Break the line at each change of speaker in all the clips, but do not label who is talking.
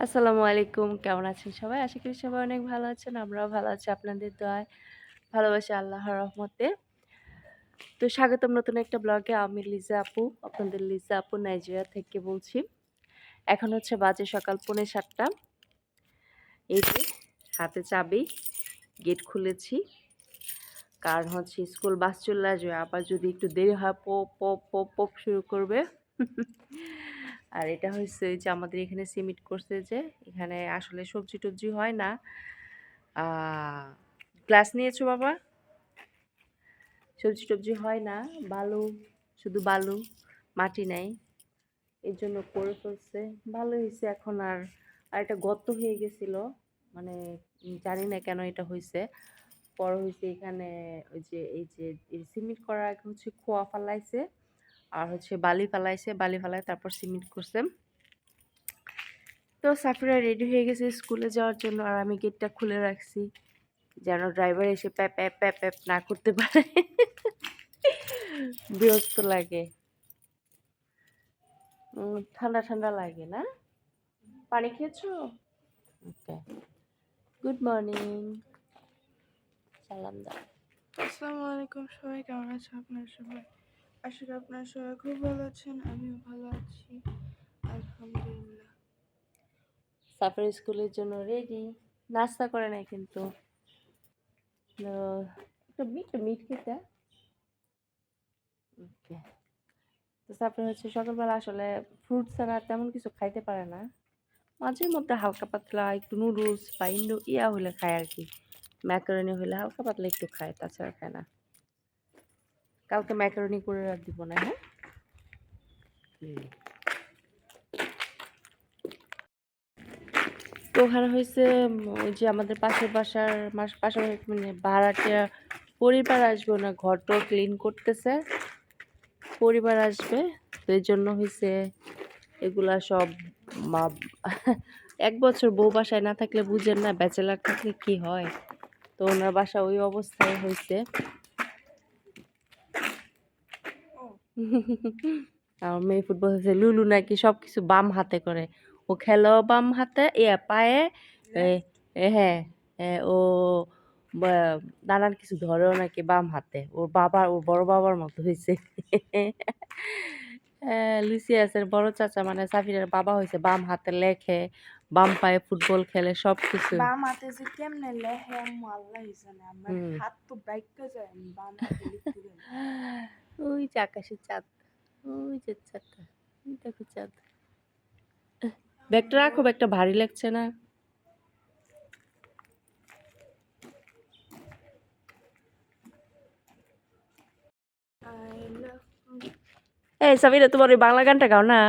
আসসালামু আলাইকুম। কেমন আছেন সবাই? আশা করি সবাই অনেক ভালো আছেন, আমরাও ভালো আছি আপনাদের দোয়ায়। ভালোবাসা আল্লাহর রহমতে। তো স্বাগতম নতুন একটা ব্লগে, আমি লিজা আপু, আপনাদের লিজা আপু নাইজেরিয়া থেকে বলছি। এখন হচ্ছে বাজে সকাল পৌনে সাতটা। এই যে হাতে চাবি, গেট খুলেছি। কারণ হচ্ছে স্কুল বাস চলে আসবে, আবার যদি একটু দেরি হয়, পপ পপ পপ পপ শুরু করবে। আর এটা হচ্ছে যে আমাদের এখানে সিমিট করছে যে এখানে আসলে সবজি টবজি হয় না। গ্লাস নিয়েছো বাবা? সবজি টবজি হয় না, বালু, শুধু বালু, মাটি নাই। এর জন্য করে ফেলছে। ভালো হয়েছে এখন আর আর এটা গর্ত হয়ে গেছিল। মানে জানি না কেন এটা হয়েছে পর হয়েছে এখানে ওই যে, এই যে সিমেন্ট করার আগে হচ্ছে খোয়া ফালাইছে। আর হচ্ছে বালি ফালাইছে, বালি ফালাই তারপর সিমেন্ট করছে তো সাফিরা রেডি হয়ে গেছে স্কুলে যাওয়ার জন্য আর আমি গেটটা খুলে রাখছি, যেন ড্রাইভার এসে প্যাপ প্যাপ প্যাপ প্যাপ না করতে পারে। বিরক্ত লাগে। ঠান্ডা ঠান্ডা লাগে না? পানি খেয়েছো? ওকে গুড মর্নিং সালাম দাও।
আসসালামু আলাইকুম সবাই, কেমন আছে আপনার সবাই? আশা করি আপনার সবাই খুব ভালো আছেন, আমিও ভালো আছি। আলহামদুলিল্লাহ।
সাফার স্কুলের জন্য রেডি নাস্তা করে নাই কিন্তু। একটা মিট মিট খেতে। ওকে তো সাফার হচ্ছে সকালবেলা আসলে ফ্রুট ছাড়া তেমন কিছু খাইতে পারে না। মাঝে মধ্যে হালকা পাতলা একটু নুডলস বা ইন্ডো ইয়া হলে খায় আর কি। ম্যাকারনি হলে হালকা পাতলা একটু খায়, তাছাড়া খায় না। কালকে ম্যাকারনি করে রাখ দিব না হ্যাঁ? তো ওখানে হয়েছে ওই যে আমাদের পাশের বাসার পাশাপাশি মানে ভাড়াটিয়া পরিবার আসবে না ঘরটা ক্লিন করতেছে। পরিবার আসবে, তো এই জন্য হয়েছে, এগুলা সব, মা, এক বছর বউ বাসায় না থাকলে বুঝেন না, ব্যাচেলার থাকলে কি হয়? তো ওনার বাসা ওই অবস্থায় হয়েছে। আমার মেয়ে ফুটবল হয়েছে লুলু নাকি সব কিছু বাম হাতে করে। ও খেলো বাম হাতে এ পায়ে এ হ্যাঁ ও নানান কিছু ধরেও নাকি বাম হাতে। ওর বাবা ওর বড় বাবার মতো হয়েছে। লুসিয়াসের বড় চাচা মানে সাফিরের বাবা হয়েছে বাম হাতে লেখে বাম পায়ে ফুটবল খেলে সব কিছু
বাম হাতে যে কেমনে আম্মু আল্লাহ জানে। আমার হাত তো যায় বাম হাতে
ওই যে আকাশের চাঁদ ওই যে চাঁদটা ওই দেখো চাঁদ। ব্যাগটা রাখো ব্যাগটা ভারী লাগছে না। এই সাবিরা তোমার ওই বাংলা গানটা গাও না।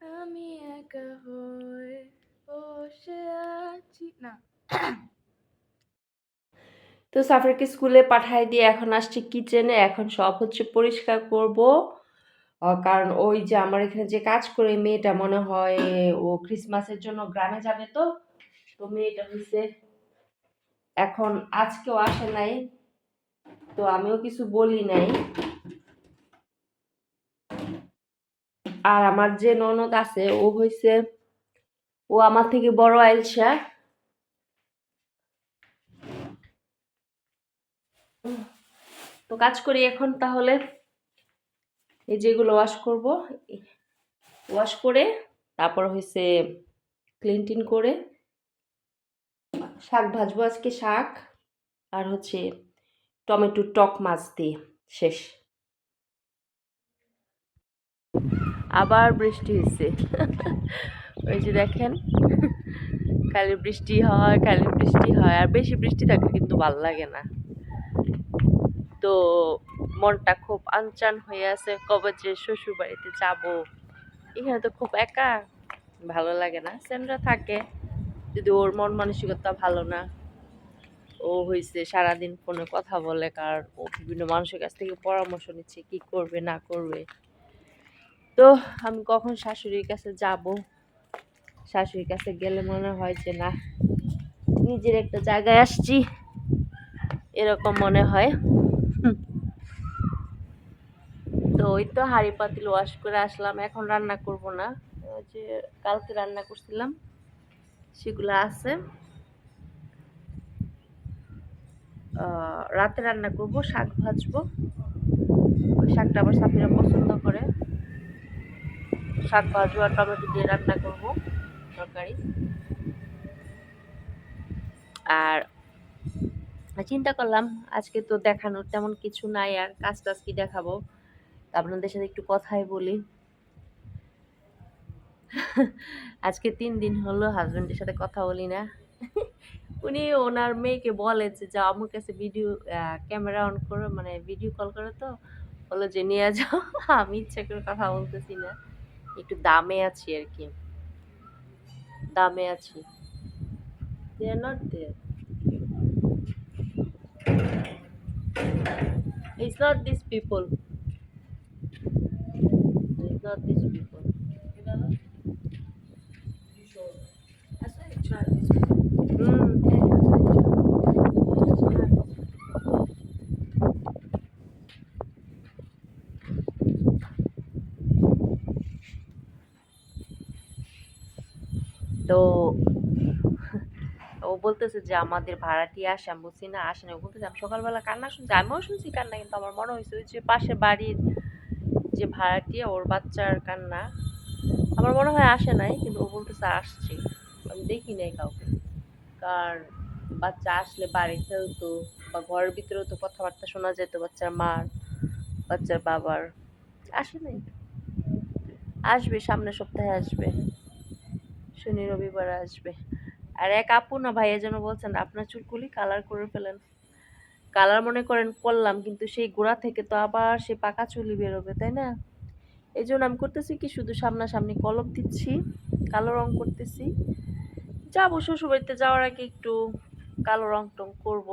আমি একা হয়ে বসে আছি। না।
তো সাফারকে স্কুলে পাঠাই দিয়ে এখন আসছি কিচেনে, এখন সব হচ্ছে পরিষ্কার করব। কারণ ওই যে আমার এখানে যে কাজ করে মেয়েটা মনে হয় ও ক্রিসমাসের জন্য গ্রামে যাবে তো তো মেয়েটা হচ্ছে এখন আজকেও আসে নাই, তো আমিও কিছু বলি নাই। আর আমার যে ননদ আছে ও হইছে, ও আমার থেকে বড় আইলসা তো কাজ করি এখন তাহলে এই যেগুলো ওয়াশ করব ওয়াশ করে তারপর হয়েছে ক্লিন টিন করে শাক ভাজবো আজকে শাক আর হচ্ছে টমেটো টক মাছ দিয়ে, শেষ। আবার বৃষ্টি হয়েছে ওই যে দেখেন খালি বৃষ্টি হয় খালি বৃষ্টি হয়, আর বেশি বৃষ্টি থাকলে কিন্তু ভালো লাগে না। তো মনটা খুব আনচান হয়ে আছে, কবে যে শ্বশুর বাড়িতে যাব। এখানে তো খুব একা, ভালো লাগে না। সেমরা থাকে, যদি ওর মন মানসিকতা ভালো না, ও হয়েছে সারাদিন ফোনে কথা বলে কারণ ও বিভিন্ন মানুষের কাছ থেকে পরামর্শ নিচ্ছে, কি করবে, না করবে। তো আমি কখন শাশুড়ির কাছে যাব? শাশুড়ির কাছে গেলে মনে হয় যে, না, নিজের একটা জায়গায় আসছি। এরকম মনে হয় তো তো ওই তো হাঁড়ি পাতিল ওয়াশ করে আসলাম, এখন রান্না করব না। যে কালকে রান্না করছিলাম, সেগুলো আছে। রাতে রান্না করব, শাক ভাজবো। ওই শাকটা আবার সাপিরা পছন্দ করে। শাক ভাজবো আর টমেটো দিয়ে রান্না করব, তরকারি। আর চিন্তা করলাম, আজকে তো দেখানোর তেমন কিছু নাই, আর কাজ টাজ কি দেখাবো? আপনাদের সাথে একটু কথাই বলি। আজকে তিন দিন হলো হাজবেন্ডের সাথে কথা বলি না। উনি ওনার মেয়েকে বলে যে আমার কাছে ভিডিও ক্যামেরা অন করো মানে ভিডিও কল করো তো। বলো যে, নিয়ে যাও। আমি ইচ্ছা করে কথা বলতেছি না। একটু দামে আছি আর কি। দামে আছি। They are not these people. Not these people. তো, ও বলতেছে যে আমাদের ভাড়াটি আসে, আমি বলছি, না, আসে না ও বলতেছে, আমি সকালবেলা কান্না শুনছি আমিও শুনছি কান্না, কিন্তু আমার মনে হয়েছে যে পাশে বাড়ির যে ভাড়াটিয়া ওর বাচ্চার কান্না, আমার মনে হয় আসে নাই, কিন্তু ও বলতেছে আসছে। আমি দেখি নাই কাউকে। কার বাচ্চা আসলে বাড়ি খেলতো বা ঘরের ভিতরেও তো কথাবার্তা শোনা যেত, বাচ্চার মার, বাচ্চার বাবার। আসে নাই। আসবে, সামনের সপ্তাহে আসবে। শনি, রবিবার আসবে। আর এক আপু না ভাইয়া যেন বলছেন, আপনার চুলগুলি কালার করে ফেলেন। কালার মনে করেন করলাম, কিন্তু সেই গোড়া থেকে তো আবার সে পাকা চুলি বেরোবে, তাই না? এই জন্য আমি করতেছি কি, শুধু সামনাসামনি কলম দিচ্ছি, কালো রং করতেছি। যাব শ্বশুরবাড়িতে যাওয়ার আগে একটু কালো রং টং করব।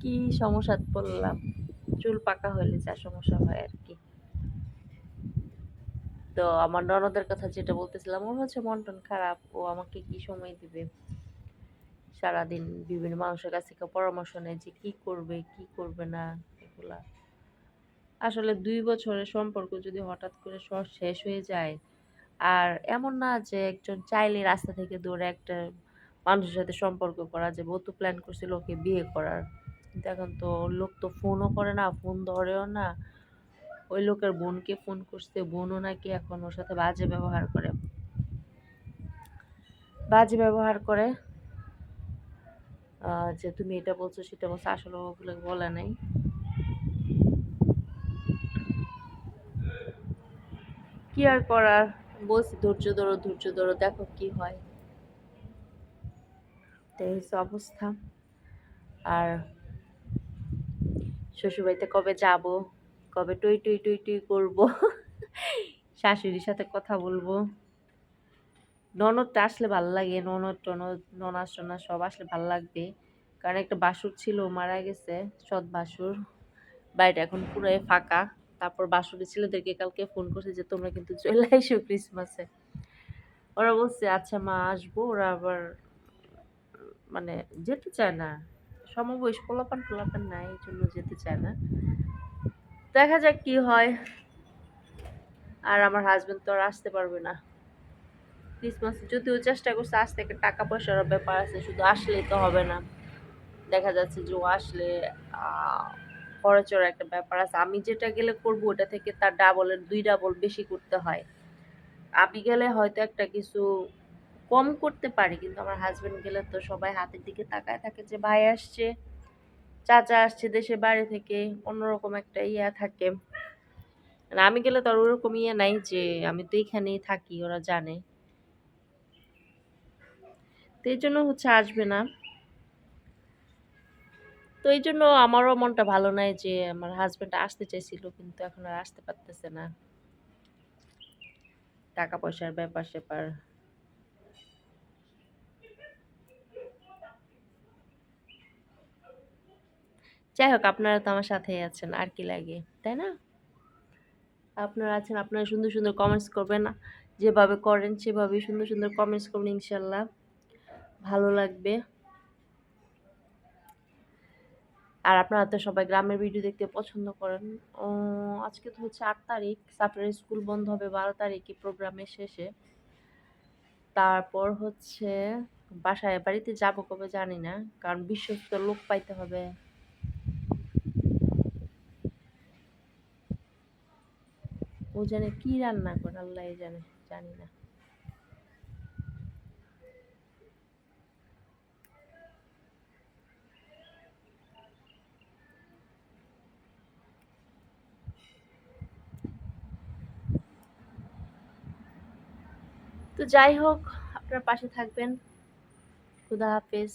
কি সমস্যা পড়লাম চুল পাকা হলে যা সমস্যা হয় আর কি। তো আমার ননদের কথা যেটা বলতেছিলাম ওর হচ্ছে মন টন খারাপ, ও আমাকে কি সময় দিবে? সারাদিন বিভিন্ন মানুষের কাছ থেকে পরামর্শ নেয় যে কি করবে কি করবে না এগুলা। আসলে দুই বছরের সম্পর্ক যদি হঠাৎ করে সব শেষ হয়ে যায়, আর এমন না যে একজন চাইলে রাস্তা থেকে দৌড়ে একটা মানুষের সাথে সম্পর্ক করা, যে ও প্ল্যান করছিল ওকে বিয়ে করার। কিন্তু এখন তো লোক তো ফোনও করে না ফোন ধরেও না। ওই লোকের বোনকে ফোন করছে, বোনও নাকি এখন ওর সাথে বাজে ব্যবহার করে। বাজে ব্যবহার করে যে তুমি এটা বলছো, সেটা বলছো, আসলে ওগুলো বলে নাই। কি আর করার? বলছি, ধৈর্য ধরো ধৈর্য ধরো, দেখো কি হয়। তো এই অবস্থা। আর শ্বশুরবাড়িতে কবে যাব? কবে টুই টুই টুই টুই করব? শাশুড়ির সাথে কথা বলব। ননদটা আসলে ভালো লাগে, ননদ টনদ, ননাস টনাস সব আসলে ভালো লাগবে। কারণ একটা বাসুর ছিল মারা গেছে, সৎ বাসুর। বাড়িটা এখন পুরাই ফাঁকা। তারপর বাসুরি ছেলেদেরকে কালকে ফোন করছে যে, তোমরা কিন্তু চলে এসো ক্রিসমাসে ওরা বলছে আচ্ছা মা, আসব। ওরা আবার মানে যেতে চায় না। সমবয়স পোলাপান পোলাপান নাই, এই জন্য যেতে চায় না। দেখা যাক কি হয়। আর আমার হাজবেন্ড তো আর আসতে পারবে না। ক্রিসমাস যদিও চেষ্টা করছে আসতে একটা টাকা পয়সার ব্যাপার আছে, শুধু আসলেই তো হবে না। দেখা যাচ্ছে যে ও আসলে খরচের একটা ব্যাপার আছে। আমি যেটা গেলে করব, ওটা থেকে তার ডাবলের দুই ডাবল বেশি করতে হয়। আমি গেলে হয়তো একটা কিছু কম করতে পারি, কিন্তু আমার হাজব্যান্ড গেলে তো সবাই হাতের দিকে তাকায় থাকে যে ভাই আসছে, চাচা আসছে দেশের বাইরে থেকে, অন্যরকম একটা ইয়া থাকে। আমি গেলে তো আর ওরকম ইয়ে নাই যে, আমি তো এখানেই থাকি, ওরা জানে। তো এই জন্য হচ্ছে আসবে না। তো এই জন্য আমারও মনটা ভালো নাই যে আমার হাজবেন্ড আসতে চাইছিল, কিন্তু এখন আর আসতে পারতেছে না। টাকা পয়সার ব্যাপার স্যাপার। যাই হোক, আপনারা তো আমার সাথেই আছেন, আর কি লাগে, তাই না? আপনারা আছেন, আপনারা সুন্দর সুন্দর কমেন্টস করবেন, যেভাবে করেন সেভাবেই সুন্দর সুন্দর কমেন্টস করবেন, ইনশাল্লাহ। ভালো লাগবে। আর আপনারা তো সবাই গ্রামের ভিডিও দেখতে পছন্দ করেন। ও, আজকে তো হচ্ছে আট তারিখ সাফরের স্কুল বন্ধ হবে বারো তারিখে প্রোগ্রামের শেষে। তারপর হচ্ছে বাসায়, বাড়িতে যাব কবে জানি না, কারণ বিশ্বস্ত লোক পাইতে হবে। ও জানে কি রান্না করে, আল্লাহ জানে, জানি না। তো যাই হোক আপনার পাশে থাকবেন। খুদা হাফেজ।